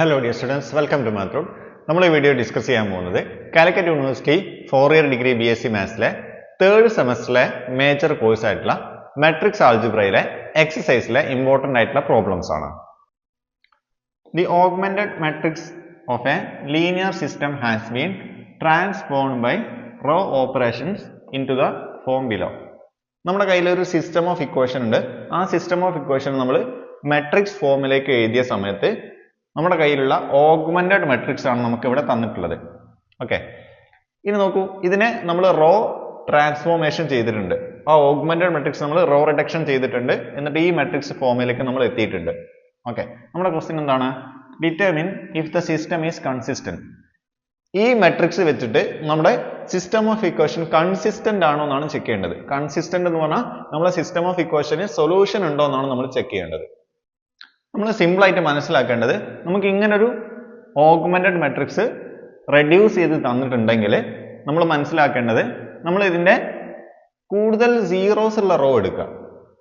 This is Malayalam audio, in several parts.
Hello dear students welcome to മാത്രം നമ്മൾ ഈ വീഡിയോ ഡിസ്കസ് ചെയ്യാൻ പോകുന്നത് Calicut university four year degree B S C മാത്സിലെ third സെമസ്റ്ററിലെ മേജർ കോഴ്സ് ആയിട്ടുള്ള മെട്രിക്സ് ആൾജിബ്രയിലെ എക്സസൈസിലെ ഇമ്പോർട്ടന്റ് ആയിട്ടുള്ള പ്രോബ്ലംസ് ആണ്. The augmented matrix of a linear system has been transformed by row operations into the form below നമ്മുടെ കയ്യിൽ ഒരു സിസ്റ്റം ഓഫ് ഇക്വേഷൻ ഉണ്ട്. ആ സിസ്റ്റം ഓഫ് ഇക്വേഷൻ നമ്മൾ മെട്രിക്സ് ഫോമിലേക്ക് എഴുതിയ സമയത്ത് നമ്മുടെ കയ്യിലുള്ള ഓഗ്മെന്റഡ് മെട്രിക്സ് ആണ് നമുക്ക് ഇവിടെ തന്നിട്ടുള്ളത്. ഓക്കെ ഇനി നോക്കൂ. ഇതിനെ നമ്മൾ റോ ട്രാൻസ്ഫോർമേഷൻ ചെയ്തിട്ടുണ്ട്. ആ ഓഗ്മെന്റഡ് മെട്രിക്സ് നമ്മൾ റോ റിഡക്ഷൻ ചെയ്തിട്ടുണ്ട്. എന്നിട്ട് ഈ മെട്രിക്സ് ഫോമിലേക്ക് നമ്മൾ എത്തിയിട്ടുണ്ട്. ഓക്കെ നമ്മുടെ ക്വസ്റ്റ്യൻ എന്താണ്? Determine if the system is consistent ഈ മെട്രിക്സ് വെച്ചിട്ട് നമ്മുടെ സിസ്റ്റം ഓഫ് ഇക്വേഷൻ കൺസിസ്റ്റന്റ് ആണോ എന്നാണ് ചെക്ക് ചെയ്യേണ്ടത്. കൺസിസ്റ്റന്റ് എന്ന് പറഞ്ഞാൽ നമ്മുടെ സിസ്റ്റം ഓഫ് ഇക്വേഷന് സൊല്യൂഷൻ ഉണ്ടോ എന്നാണ് നമ്മൾ ചെക്ക് ചെയ്യേണ്ടത്. നമ്മൾ സിമ്പിൾ ആയിട്ട് മനസ്സിലാക്കേണ്ടത് നമുക്ക് ഇങ്ങനൊരു ഓഗ്മെന്റഡ് മെട്രിക്സ് റെഡ്യൂസ് ചെയ്ത് തന്നിട്ടുണ്ടെങ്കിൽ നമ്മൾ മനസ്സിലാക്കേണ്ടത് നമ്മൾ ഇതിന്റെ കൂടുതൽ സീറോസ് ഉള്ള റോ എടുക്കുക.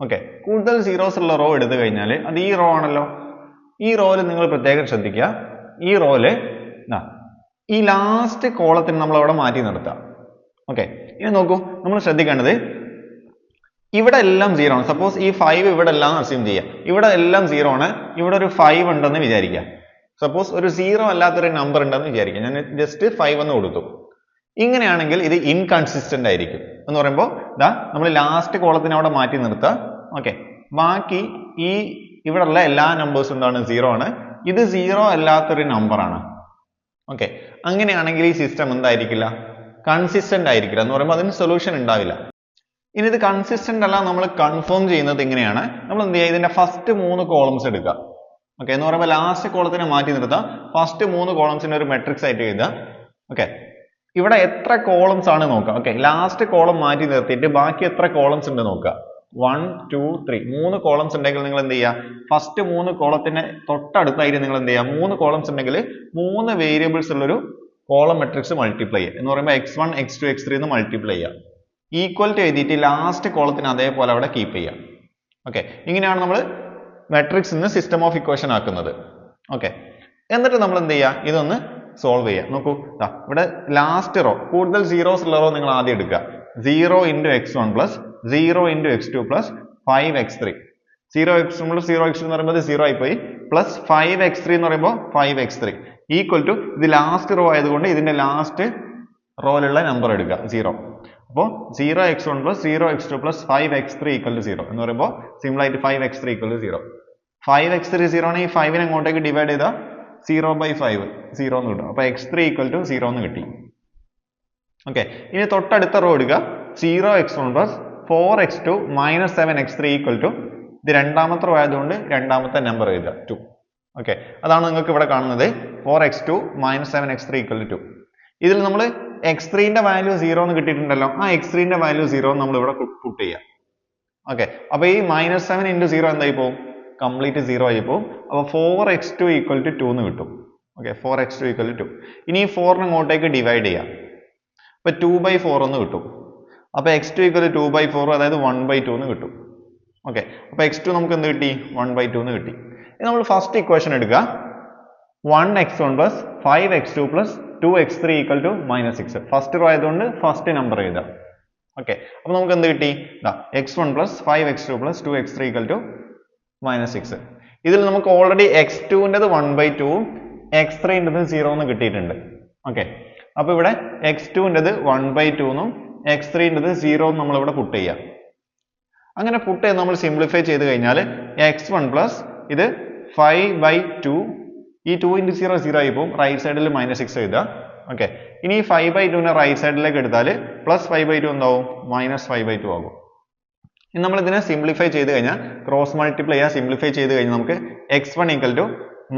ഓക്കെ കൂടുതൽ സീറോസ് ഉള്ള റോ എടുത്തു കഴിഞ്ഞാൽ അത് ഈ റോ ആണല്ലോ. ഈ റോയിൽ നിങ്ങൾ പ്രത്യേകം ശ്രദ്ധിക്കുക. ഈ റോയിൽ ഈ ലാസ്റ്റ് കോളത്തിന് നമ്മൾ അവിടെ മാറ്റി നിർത്തുക ഓക്കെ ഇനി നോക്കൂ നമ്മൾ ശ്രദ്ധിക്കേണ്ടത് ഇവിടെ എല്ലാം സീറോ ആണ്. സപ്പോസ് ഈ ഫൈവ് ഇവിടെ എല്ലാം അസ്യൂം ചെയ്യാം. ഇവിടെ എല്ലാം സീറോ ആണ്. ഇവിടെ ഒരു ഫൈവ് ഉണ്ടെന്ന് വിചാരിക്കുക സപ്പോസ് ഒരു സീറോ അല്ലാത്തൊരു നമ്പർ ഉണ്ടെന്ന് വിചാരിക്കുക ഞാൻ ജസ്റ്റ് ഫൈവ് എന്ന് കൊടുത്തു. ഇങ്ങനെയാണെങ്കിൽ ഇത് ഇൻകൺസിസ്റ്റന്റ് ആയിരിക്കും. എന്ന് പറയുമ്പോൾ ഇതാ നമ്മൾ ലാസ്റ്റ് കോളത്തിന് അവിടെ മാറ്റി നിർത്തുക ഓക്കെ ബാക്കി ഈ ഇവിടെ ഉള്ള എല്ലാ നമ്പേഴ്സും എന്താണ്? സീറോ ആണ്. ഇത് സീറോ അല്ലാത്തൊരു ആണ്. ഓക്കെ അങ്ങനെയാണെങ്കിൽ ഈ സിസ്റ്റം എന്തായിരിക്കില്ല? കൺസിസ്റ്റന്റ് ആയിരിക്കില്ല. എന്ന് പറയുമ്പോൾ അതിന് സൊല്യൂഷൻ ഉണ്ടാവില്ല. ഇനി ഇത് കൺസിസ്റ്റന്റ് അല്ല നമ്മൾ കൺഫേം ചെയ്യുന്നത് എങ്ങനെയാണ് നമ്മൾ എന്ത് ചെയ്യുക? ഇതിന്റെ ഫസ്റ്റ് മൂന്ന് കോളംസ് എടുക്കുക. ഓക്കെ എന്ന് പറയുമ്പോൾ ലാസ്റ്റ് കോളത്തിനെ മാറ്റി നിർത്താം ഫസ്റ്റ് മൂന്ന് കോളംസിനെ ഒരു മെട്രിക്സ് ആയിട്ട് എഴുതുക. ഓക്കെ ഇവിടെ എത്ര കോളംസ് ആണ് നോക്കുക? ഓക്കെ ലാസ്റ്റ് കോളം മാറ്റി നിർത്തിയിട്ട് ബാക്കി എത്ര കോളംസ് ഉണ്ട് നോക്കുക? വൺ ടു ത്രീ മൂന്ന് കോളംസ് ഉണ്ടെങ്കിൽ നിങ്ങൾ എന്ത് ചെയ്യുക? ഫസ്റ്റ് മൂന്ന് കോളത്തിന് തൊട്ടടുത്തായിട്ട് നിങ്ങൾ എന്ത് ചെയ്യുക? മൂന്ന് കോളംസ് ഉണ്ടെങ്കിൽ മൂന്ന് വേരിയബിൾസ് ഉള്ളൊരു കോളം മെട്രിക്സ് മൾട്ടിപ്ലൈ ചെയ്യുക. എന്ന് പറയുമ്പോൾ x one x two x three multiply ചെയ്യുക. ഈക്വൽ ടു എഴുതിയിട്ട് ലാസ്റ്റ് കോളത്തിന് അതേപോലെ അവിടെ കീപ്പ് ചെയ്യാം. ഓക്കെ ഇങ്ങനെയാണ് നമ്മൾ മെട്രിക്സ് നിന്ന് സിസ്റ്റം ഓഫ് ഇക്വേഷൻ ആക്കുന്നത്. ഓക്കെ എന്നിട്ട് നമ്മൾ എന്ത് ചെയ്യുക ഇതൊന്ന് സോൾവ് ചെയ്യുക നോക്കൂ. ഇവിടെ ലാസ്റ്റ് റോ കൂടുതൽ സീറോസ് ഉള്ള റോ നിങ്ങൾ ആദ്യം എടുക്കുക. Zero into x one plus zero into x two plus five x three zero x plus zero x എന്ന് പറയുമ്പോൾ സീറോ ആയിപ്പോയി. പ്ലസ് ഫൈവ് എക്സ് ത്രീ എന്ന് പറയുമ്പോൾ five x three equal to ഇത് ലാസ്റ്റ് റോ ആയതുകൊണ്ട് ഇതിന്റെ ലാസ്റ്റ് റോയിലുള്ള നമ്പർ എടുക്കുക. സീറോ അപ്പോൾ zero x one plus zero x two plus five x three equal to zero എന്ന് പറയുമ്പോൾ സിമ്പിൾ ആയിട്ട് five x three equal to zero five x three zero ആണെങ്കിൽ ഫൈവിനെ അങ്ങോട്ടേക്ക് ഡിവൈഡ് ചെയ്താൽ സീറോ ബൈ ഫൈവ് സീറോ എന്ന് കിട്ടും. അപ്പോൾ x three equal to zero എന്ന് കിട്ടി. ഓക്കെ ഇനി തൊട്ടടുത്ത റോ എടുക്കുക zero x one plus four x two minus seven x three equal to ഇത് രണ്ടാമത്തെ റോ ആയതുകൊണ്ട് രണ്ടാമത്തെ നമ്പർ എഴുതുക. ടു ഓക്കെ അതാണ് നിങ്ങൾക്ക് ഇവിടെ കാണുന്നത്. Four x two minus seven x three equal to ഇതിൽ നമ്മൾ എക്സ് ത്രീന്റെ വാല്യൂ സീറോ എന്ന് കിട്ടിയിട്ടുണ്ടല്ലോ. ആ എക്സ് ത്രീന്റെ വാല്യൂ സീറോ നമ്മൾ ഇവിടെ പുട്ട് ചെയ്യാം. ഓക്കെ അപ്പൊ ഈ മൈനസ് സെവൻ ഇന്റു സീറോ എന്തായി പോകും കംപ്ലീറ്റ് സീറോ ആയി പോകും അപ്പൊ four x two equal to two എന്ന് കിട്ടും. Okay four x two equal to ഇനി ഈ ഫോറിന് അങ്ങോട്ടേക്ക് ഡിവൈഡ് ചെയ്യാം. അപ്പൊ ടു ബൈ ഫോർ എന്ന് കിട്ടും. അപ്പൊ x two equal to by four അതായത് വൺ ബൈ ടു എന്ന് കിട്ടും. ഓക്കെ അപ്പൊ എക്സ് ടു നമുക്ക് എന്ത് കിട്ടി? വൺ ബൈ ടു എന്ന് കിട്ടി. നമ്മൾ ഫസ്റ്റ് ഇക്വേഷൻ എടുക്കുക. One x one plus five x two plus two x three equal to minus six first row ആയതുകൊണ്ട് ഫസ്റ്റ് നമ്പർ എഴുതാം. ഓക്കെ അപ്പോൾ നമുക്ക് എന്ത് കിട്ടി? X one plus five x two plus two x three equal to minus six ഇതിൽ നമുക്ക് ഓൾറെഡി എക്സ് ടുവിന്റെത് വൺ ബൈ ടൂവും എക്സ് ത്രീന്റെത് സീറോ എന്ന് കിട്ടിയിട്ടുണ്ട്. ഓക്കെ അപ്പോൾ ഇവിടെ എക്സ് ടുവിന്റെത് വൺ ബൈ ടു എന്നും എക്സ് ത്രീന്റെത് സീറോ നമ്മൾ ഇവിടെ പുട്ട് ചെയ്യാം. അങ്ങനെ പുട്ട് ചെയ്ത് നമ്മൾ സിംപ്ലിഫൈ ചെയ്ത് കഴിഞ്ഞാൽ എക്സ് വൺ പ്ലസ് ഇത് ഫൈവ് ബൈ ടു ഈ ടു ഇന്റു സീറോ സീറോ ആയി പോകും. റൈറ്റ് സൈഡിൽ മൈനസ് സിക്സ് എഴുതുക. ഓക്കെ ഇനി ഈ ഫൈവ് ബൈ ടുവിനെ റൈറ്റ് സൈഡിലേക്ക് എടുത്താൽ പ്ലസ് ഫൈവ് ബൈ ടു എന്താവും? മൈനസ് ഫൈവ് ബൈ ടു ആകും. ഇനി നമ്മൾ ഇതിനെ സിംപ്ലിഫൈ ചെയ്ത് കഴിഞ്ഞാൽ ക്രോസ് മൾട്ടിപ്ലൈ ചെയ്യാൻ സിംപ്ലിഫൈ ചെയ്ത് കഴിഞ്ഞാൽ നമുക്ക് x one equal to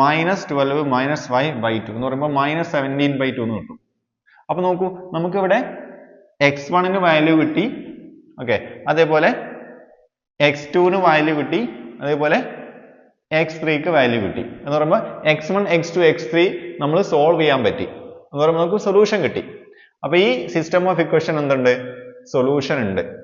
minus twelve minus five by two എന്ന് പറയുമ്പോൾ മൈനസ് സെവന്റീൻ ബൈ ടു എന്ന് കിട്ടും. അപ്പോൾ നോക്കൂ നമുക്കിവിടെ എക്സ് വണ്ണിന് വാല്യൂ കിട്ടി. ഓക്കെ അതേപോലെ എക്സ് ടുവിന് വാല്യൂ കിട്ടി. അതേപോലെ എക്സ് ത്രീക്ക് വാല്യൂ കിട്ടി. എന്ന് പറയുമ്പോൾ x one x two x three നമ്മൾ സോൾവ് ചെയ്യാൻ പറ്റി. എന്ന് പറയുമ്പോൾ നമുക്ക് സൊല്യൂഷൻ കിട്ടി. അപ്പോൾ ഈ സിസ്റ്റം ഓഫ് ഇക്വേഷൻ എന്തുണ്ട്? സൊല്യൂഷൻ ഉണ്ട്.